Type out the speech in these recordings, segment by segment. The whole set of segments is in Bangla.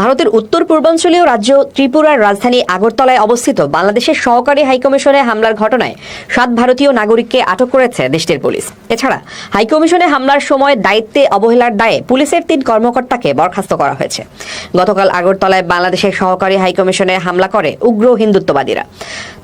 ভারতের উত্তর পূর্বাঞ্চলীয় রাজ্য ত্রিপুরার রাজধানী আগরতলায় অবস্থিত বাংলাদেশের সহকারী হাইকমিশনে হামলার ঘটনায় সাত ভারতীয় নাগরিককে আটক করেছে দেশটির পুলিশ। এছাড়া হাইকমিশনে হামলার সময় দায়িত্বে অবহেলার দায়ে পুলিশের তিন কর্মকর্তাকে বরখাস্ত করা হয়েছে। গতকাল আগরতলায় বাংলাদেশের সহকারী হাইকমিশনে হামলা করে উগ্র হিন্দুত্ববাদীরা।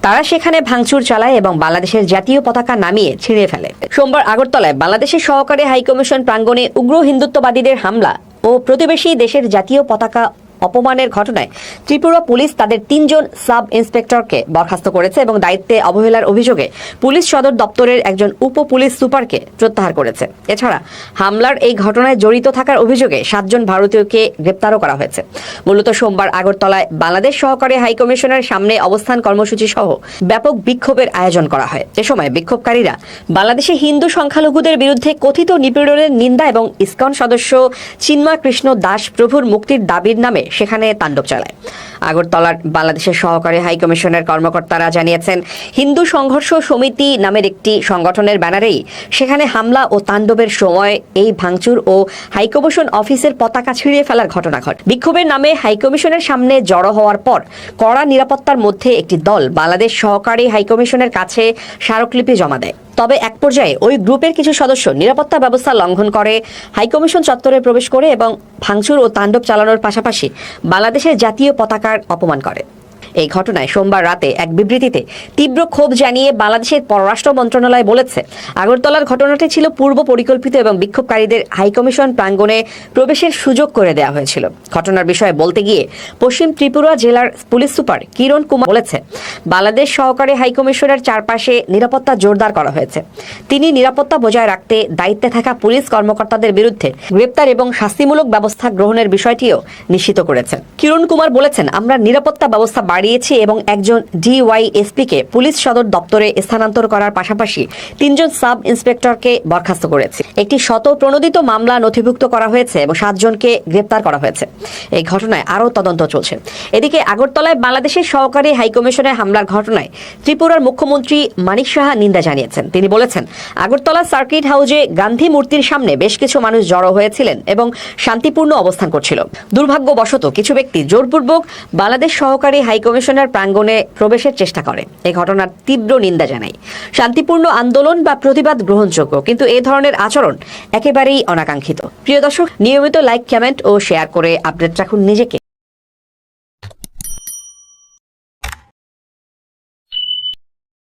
তারা সেখানে ভাঙচুর চালায় এবং বাংলাদেশের জাতীয় পতাকা নামিয়ে ছিঁড়ে ফেলে। সোমবার আগরতলায় বাংলাদেশের সহকারী হাইকমিশন প্রাঙ্গণে উগ্র হিন্দুত্ববাদীদের হামলা ও প্রতিবেশী দেশের জাতীয় পতাকা অপমানের ঘটনায় ত্রিপুরা পুলিশ তাদের তিনজন সাব ইন্সপেক্টরকে বরখাস্ত করেছে এবং দায়িত্বে অবহেলার অভিযোগে পুলিশ সদর দপ্তরের একজন উপ পুলিশ সুপারকে প্রত্যাহার করেছে। এছাড়া হামলার এই ঘটনায় জড়িত থাকার অভিযোগে সাতজন ভারতীয়কে গ্রেপ্তারও করা হয়েছে। মূলত সোমবার আগরতলায় বাংলাদেশ সহকারী হাইকমিশনের সামনে অবস্থান কর্মসূচি সহ ব্যাপক বিক্ষোভের আয়োজন করা হয়। এ সময় বিক্ষোভকারীরা বাংলাদেশে হিন্দু সংখ্যালঘুদের বিরুদ্ধে কথিত নিপীড়নের নিন্দা এবং ইসকন সদস্য চিন্ময় কৃষ্ণ দাস প্রভুর মুক্তির দাবির নামে সেখানে তাণ্ডব চালায়। আগরতলার বাংলাদেশের সহকারী হাইকমিশনের কর্মকর্তারা জানিয়েছেন, হিন্দু সংঘর্ষ সমিতি নামের একটি সংগঠনের ব্যানারেই সেখানে হামলা ও তাণ্ডবের সময় এই ভাঙচুর ও হাইকমিশন অফিসের পতাকা ছিঁড়িয়ে ফেলার ঘটনা ঘটে। বিক্ষোভের নামে হাইকমিশনের সামনে জড়ো হওয়ার পর কড়া নিরাপত্তার মধ্যে একটি দল বাংলাদেশ সহকারী হাইকমিশনের কাছে স্মারকলিপি জমা দেয়। তবে এক পর্যায়ে ওই গ্রুপের কিছু সদস্য নিরাপত্তা ব্যবস্থা লঙ্ঘন করে হাইকমিশন চত্বরে প্রবেশ করে এবং ভাঙচুর ও তাণ্ডব চালানোর পাশাপাশি বাংলাদেশের জাতীয় পতাকার অপমান করে। এই ঘটনায় সোমবার রাতে এক বিবৃতিতে তীব্র ক্ষোভ জানিয়ে বাংলাদেশের পররাষ্ট্র মন্ত্রণালয় বলেছে, আগরতলার ঘটনাটি ছিল পূর্ব পরিকল্পিত এবং বিক্ষোভকারীদের হাইকমিশন প্রাঙ্গণে প্রবেশের সুযোগ করে দেওয়া হয়েছিল। ঘটনার বিষয়ে বলতে গিয়ে পশ্চিম ত্রিপুরা জেলার পুলিশ সুপার কিরণ কুমার বলেছে, বাংলাদেশ সহকারী হাইকমিশনের চারপাশে নিরাপত্তা জোরদার করা হয়েছে। তিনি নিরাপত্তা বজায় রাখতে দায়িত্বে থাকা পুলিশ কর্মকর্তাদের বিরুদ্ধে গ্রেপ্তার এবং শাস্তিমূলক ব্যবস্থা গ্রহণের বিষয়টিও নিশ্চিত করেছেন। কিরণ কুমার বলেছেন, আমরা নিরাপত্তা ব্যবস্থা বাড়িয়েছি এবং একজন ডিওয়াইএসপি কে পুলিশ সদর দপ্তরে স্থানান্তর করার পাশাপাশি তিনজন সাব ইন্সপেক্টরকে বরখাস্ত করেছে। একটি শত প্রণোদিত মামলা নথিভুক্ত করা হয়েছে এবং সাতজনকে গ্রেপ্তার করা হয়েছে। এই ঘটনায় আরও তদন্ত চলছে। এদিকে আগরতলায় বাংলাদেশের সহকারী হাইকমিশনের হামলার ঘটনায় ত্রিপুরার মুখ্যমন্ত্রী মানিক সাহা নিন্দা জানিয়েছেন। তিনি বলেছেন, আগরতলা সার্কিট হাউজে গান্ধী মূর্তির সামনে বেশ কিছু মানুষ জড়ো হয়েছিলেন এবং শান্তিপূর্ণ অবস্থান করছিল। দুর্ভাগ্যবশত কিছু ব্যক্তি জোরপূর্বক বাংলাদেশ সহকারী হাইকমিশনের প্রাঙ্গণে প্রবেশের চেষ্টা করে। এ ঘটনার তীব্র নিন্দা জানাই শান্তিপূর্ণ আন্দোলন বা প্রতিবাদ গ্রহণযোগ্য, কিন্তু এ ধরনের আচরণ একেবারেই অনাকাঙ্ক্ষিত। প্রিয় দর্শক, নিয়মিত লাইক, কমেন্ট ও শেয়ার করে আপডেট রাখুন নিজেকে।